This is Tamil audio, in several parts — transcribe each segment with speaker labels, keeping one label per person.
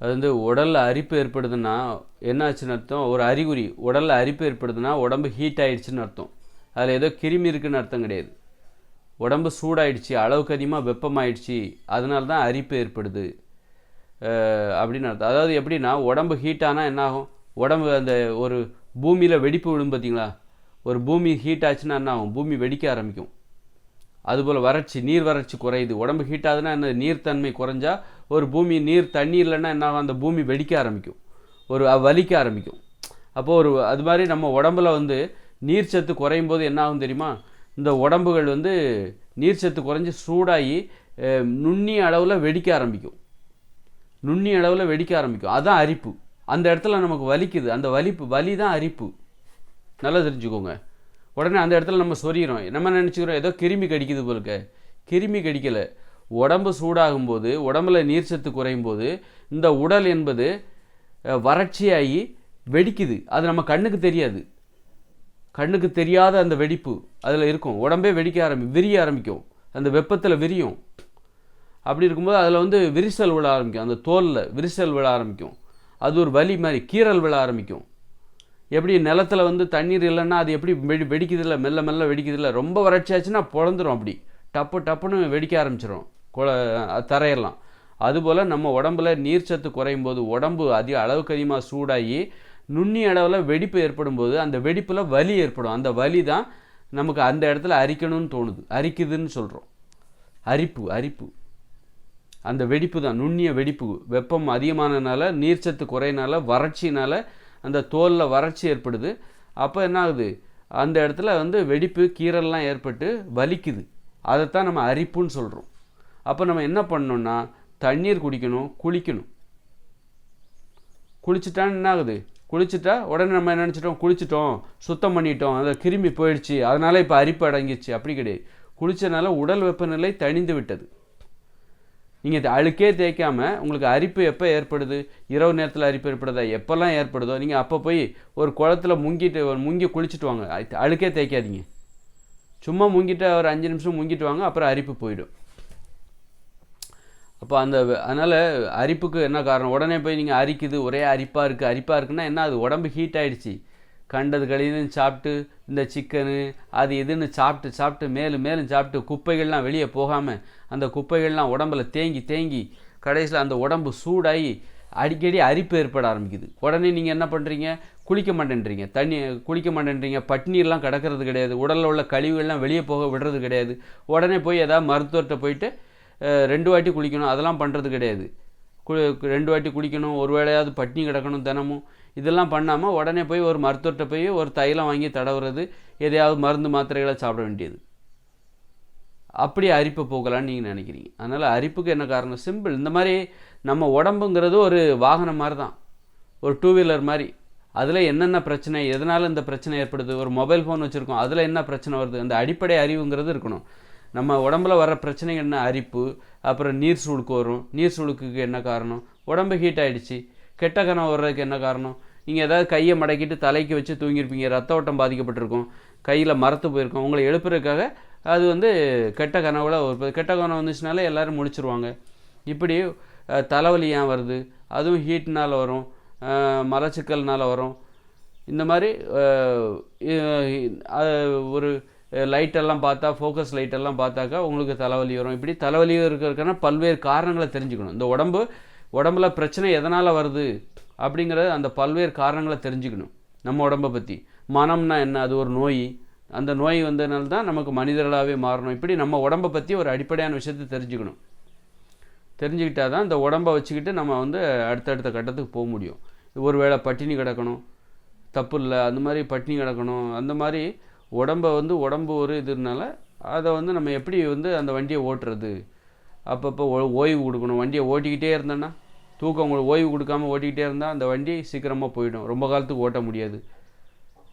Speaker 1: அது வந்து உடலில் அரிப்பு ஏற்படுதுன்னா என்ன ஆச்சுன்னு அர்த்தம்? ஒரு அறிகுறி. உடலில் அரிப்பு ஏற்படுதுன்னா உடம்பு ஹீட் ஆயிடுச்சுன்னு அர்த்தம். அதில் ஏதோ கிருமி இருக்குன்னு அர்த்தம் கிடையாது. உடம்பு சூடாயிடுச்சு அளவுக்கு அதிகமாக வெப்பமாயிடுச்சு அதனால தான் அரிப்பு ஏற்படுது. அப்படின்னு அர்த்தம். அதாவது எப்படின்னா உடம்பு ஹீட் ஆனால் என்ன ஆகும் உடம்பு அந்த ஒரு பூமியில் வெடிப்பு விழும் பார்த்தீங்களா ஒரு பூமி ஹீட் ஆச்சுன்னா என்ன ஆகும் பூமி வெடிக்க ஆரம்பிக்கும். அதுபோல் வறட்சி நீர் வறட்சி குறையுது. உடம்பு ஹீட் ஆகுதுன்னா என்ன? நீர்த்தன்மை குறைஞ்சா ஒரு பூமி நீர் தண்ணி இல்லைன்னா என்ன அந்த பூமி வெடிக்க ஆரம்பிக்கும். ஒரு வலிக்க ஆரம்பிக்கும். அப்போது ஒரு அது மாதிரி நம்ம உடம்புல வந்து நீர்ச்சத்து குறையும் போது என்ன ஆகும் தெரியுமா? இந்த உடம்புகள் வந்து நீர்ச்சத்து குறைஞ்சி சூடாகி நுண்ணிய அளவில் வெடிக்க ஆரம்பிக்கும். நுண்ணிய அளவில் வெடிக்க ஆரம்பிக்கும். அதுதான் அரிப்பு. அந்த இடத்துல நமக்கு வலிக்குது. அந்த வலிப்பு வலி தான் அரிப்பு. நல்லா தெரிஞ்சுக்கோங்க. உடனே அந்த இடத்துல நம்ம சொரிகிறோம் நம்ம நினச்சிக்கிறோம் ஏதோ கிருமி கடிக்குது போலுக்க கிருமி கடிக்கலை. உடம்பு சூடாகும் போது உடம்புல நீர்ச்சத்து குறையும் போது இந்த உடல் என்பது வறட்சியாகி வெடிக்குது. அது நம்ம கண்ணுக்கு தெரியாது. கண்ணுக்கு தெரியாத அந்த வெடிப்பு அதில் இருக்கும். உடம்பே வெடிக்க ஆரம்பி விரிய ஆரம்பிக்கும். அந்த வெப்பத்தில் விரியும். அப்படி இருக்கும்போது அதில் வந்து விரிசல் விழ ஆரம்பிக்கும். அந்த தோலில் விரிசல் விழ ஆரம்பிக்கும். அது ஒரு வலி மாதிரி கீறல் விழ ஆரம்பிக்கும். எப்படி நிலத்துல வந்து தண்ணீர் இல்லைன்னா அது எப்படி வெடி வெடிக்குதில்ல மெல்ல மெல்ல வெடிக்குதில்ல ரொம்ப வறட்சியாச்சுன்னா பொழந்துரும் அப்படி. டப்பு டப்புன்னு வெடிக்க ஆரம்பிச்சிடும் குள தரையெல்லாம். அதுபோல் நம்ம உடம்புல நீர்ச்சத்து குறையும் போது உடம்பு அதிக அளவுக்கு அதிகமாக சூடாகி நுண்ணிய அளவில் வெடிப்பு ஏற்படும் போது அந்த வெடிப்பில் வலி ஏற்படும். அந்த வலி தான் நமக்கு அந்த இடத்துல அரிக்கணும்னு தோணுது. அரிக்குதுன்னு சொல்கிறோம் அரிப்பு அரிப்பு. அந்த வெடிப்பு தான் நுண்ணிய வெடிப்பு. வெப்பம் அதிகமானனால நீர்ச்சத்து குறையினால வறட்சினால அந்த தோலில் வறட்சி ஏற்படுது. அப்போ என்ன ஆகுது அந்த இடத்துல வந்து வெடிப்பு கீரல்லாம் ஏற்பட்டு வலிக்குது. அதைத்தான் நம்ம அரிப்புன்னு சொல்கிறோம் அப்போ நம்ம என்ன பண்ணணும்னா தண்ணீர் குடிக்கணும் குளிக்கணும். குளிச்சுட்டான்னு என்ன ஆகுது குளிச்சுட்டா உடனே நம்ம என்ன நினச்சிட்டோம்? குளிச்சிட்டோம் சுத்தம் பண்ணிட்டோம் அந்த கிருமி போயிடுச்சு அதனால் இப்போ அரிப்பு அடங்கிடுச்சு அப்படி கிடையாது. குளிச்சனால உடல் வெப்பநிலை தணிந்து விட்டது. நீங்கள் அழுக்கே தேய்க்காமல் உங்களுக்கு அரிப்பு எப்போ ஏற்படுது? இரவு நேரத்தில் அரிப்பு ஏற்படுதா? எப்போல்லாம் ஏற்படுதோ? நீங்கள் அப்போ போய் ஒரு குளத்துல முங்கிட்டு ஒரு முங்கி குளிச்சுட்டு வாங்க. அழுக்கே தேய்க்காதீங்க. சும்மா முங்கிட்டு ஒரு அஞ்சு நிமிஷம் முங்கிட்டு வாங்க அப்புறம் அரிப்பு போயிடும். அப்போ அந்த அதனால் அரிப்புக்கு என்ன காரணம்? உடனே போய் நீங்கள் அரிக்குது ஒரே அரிப்பாக இருக்குது அரிப்பாக இருக்குன்னா என்ன? அது உடம்பு ஹீட் ஆகிடுச்சி கண்டது கழிதுன்னு சாப்பிட்டு இந்த சிக்கனு அது இதுன்னு சாப்பிட்டு சாப்பிட்டு மேலும் மேலும் சாப்பிட்டு குப்பைகள்லாம் வெளியே போகாமல் அந்த குப்பைகள்லாம் உடம்புல தேங்கி தேங்கி கடைசியில் அந்த உடம்பு சூடாகி அடிக்கடி அரிப்பு ஏற்பட ஆரம்பிக்குது. உடனே நீங்கள் என்ன பண்ணுறீங்க குளிக்க மாட்டேன்றீங்க. தண்ணி குளிக்க மாட்டேன்றீங்க. பட்னியெல்லாம் கிடக்கிறது கிடையாது. உடலில் உள்ள கழிவுகள்லாம் வெளியே போக விடுறது கிடையாது. உடனே போய் ஏதாவது மருத்துவர்கிட்ட போயிட்டு ரெண்டு வாட்டி குளிக்கணும். அதெல்லாம் பண்ணுறது கிடையாது. ரெண்டு வாட்டி குடிக்கணும் ஒரு வேளையாவது பட்னி கிடக்கணும் தினமும். இதெல்லாம் பண்ணாமல் உடனே போய் ஒரு மருத்துவர்கிட்ட போய் ஒரு தைலம் வாங்கி தடவுறது எதையாவது மருந்து மாத்திரைகளை சாப்பிட வேண்டியது. அப்படி அரிப்பை போகலான்னு நீங்கள் நினைக்கிறீங்க. அதனால் அரிப்புக்கு என்ன காரணம்? சிம்பிள். இந்த மாதிரி நம்ம உடம்புங்கிறது ஒரு வாகனம் மாதிரி தான் ஒரு டூ வீலர் மாதிரி. அதில் என்னென்ன பிரச்சனை எதனால் இந்த பிரச்சனை ஏற்படுது? ஒரு மொபைல் ஃபோன் வச்சுருக்கோம் அதில் என்ன பிரச்சனை வருது? அந்த அடிப்படை அறிவுங்கிறது இருக்கணும். நம்ம உடம்புல வர பிரச்சனைகள் என்ன? அரிப்பு அப்புறம் நீர் சுழுக்கு வரும். நீர் சுழுக்குக்கு என்ன காரணம்? உடம்பு ஹீட் ஆகிடுச்சு கெட்ட கணம் வர்றதுக்கு என்ன காரணம்? நீங்கள் ஏதாவது கையை மடக்கிட்டு தலைக்கு வச்சு தூங்கியிருப்பீங்க. ரத்த ஓட்டம் பாதிக்கப்பட்டிருக்கும். கையில் மரத்து போயிருக்கும். உங்களை எழுப்புறதுக்காக அது வந்து கெட்ட கனவுல ஒரு கெட்ட கனவு வந்துச்சுனாலே எல்லோரும் முழிச்சிருவாங்க. இப்படி தலைவலி ஏன் வருது? அதுவும் ஹீட்னால் வரும். மலச்சிக்கல்னால் வரும். இந்த மாதிரி ஒரு லைட்டெல்லாம் பார்த்தா ஃபோக்கஸ் லைட்டெல்லாம் பார்த்தாக்கா உங்களுக்கு தலைவலி வரும். இப்படி தலைவலி இருக்கிறதுக்கான பல்வேறு காரணங்களை தெரிஞ்சுக்கணும். இந்த உடம்பு உடம்புல பிரச்சனை எதனால் வருது அப்படிங்கிறத அந்த பல்வேறு காரணங்களை தெரிஞ்சுக்கணும். நம்ம உடம்பை பற்றி மனம்னா என்ன? அது ஒரு நோய். அந்த நோய் வந்ததுனால தான் நமக்கு மனிதர்களாகவே மாறணும். இப்படி நம்ம உடம்பை பற்றி ஒரு அடிப்படையான விஷயத்தை தெரிஞ்சுக்கணும். தெரிஞ்சுக்கிட்டா தான் இந்த உடம்பை வச்சுக்கிட்டு நம்ம வந்து அடுத்தடுத்த கட்டத்துக்கு போக முடியும். ஒருவேளை பட்டினி கிடக்கணும். தப்பு இல்லை. அந்த மாதிரி பட்டினி கிடக்கணும். அந்த மாதிரி உடம்பை வந்து உடம்பு ஒரு இதுனால அதை வந்து நம்ம எப்படி வந்து அந்த வண்டியை ஓட்டுறது? அப்பப்போ ஓ- ஓய்வு கொடுக்கணும். வண்டியை ஓட்டிக்கிட்டே இருந்தோன்னா தூக்கம் உங்களுக்கு ஓய்வு கொடுக்காம ஓட்டிக்கிட்டே இருந்தால் அந்த வண்டி சீக்கிரமாக போயிடும். ரொம்ப காலத்துக்கு ஓட்ட முடியாது.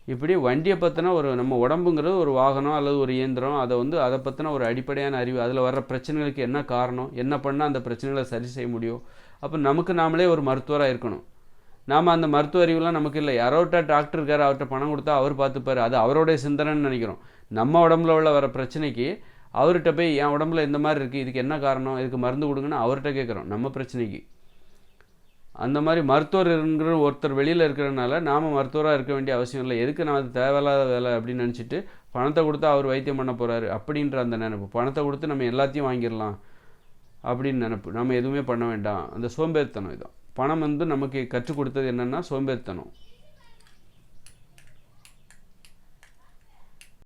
Speaker 1: இப்படி வண்டியை பற்றின ஒரு நம்ம உடம்புங்கிறது ஒரு வாகனம் அல்லது ஒரு இயந்திரம். அதை வந்து அதை பற்றின ஒரு அடிப்படையான அறிவு அதில் வர்ற பிரச்சனைகளுக்கு என்ன காரணம்? என்ன பண்ணால் அந்த பிரச்சனைகளை சரி செய்ய முடியும்? அப்போ நமக்கு நாமளே ஒரு மருத்துவராக இருக்கணும். நாம் அந்த மருத்துவ அறிவுலாம் நமக்கு இல்லை. யாரோட்ட டாக்டர் இருக்கார் அவர்கிட்ட பணம் கொடுத்தா அவர் பார்த்துப்பாரு. அது அவருடைய சிந்தனைன்னு நினைக்கிறோம். நம்ம உடம்புல உள்ள வர பிரச்சனைக்கு அவர்கிட்ட போய் என் உடம்புல இந்த மாதிரி இருக்குது இதுக்கு என்ன காரணம்? இதுக்கு மருந்து கொடுங்கன்னு அவர்கிட்ட கேட்குறோம் நம்ம பிரச்சனைக்கு. அந்த மாதிரி மருத்துவர் இருக்கிற ஒருத்தர் வெளியில் இருக்கிறனால நாம் மருத்துவராக இருக்க வேண்டிய அவசியம் இல்லை. எதுக்கு நான் அது தேவையில்லாத வேலை அப்படின்னு நினச்சிட்டு பணத்தை கொடுத்தா அவர் வைத்தியம் பண்ண போகிறாரு அப்படின்ற அந்த நினைப்பு. பணத்தை கொடுத்து நம்ம எல்லாத்தையும் வாங்கிடலாம் அப்படின்னு நினப்பு. நம்ம எதுவுமே பண்ண வேண்டாம். அந்த சோம்பேறித்தனம் இதான். பணம் வந்து நமக்கு கற்றுக் கொடுத்தது என்னென்னா சோம்பேறித்தனம்.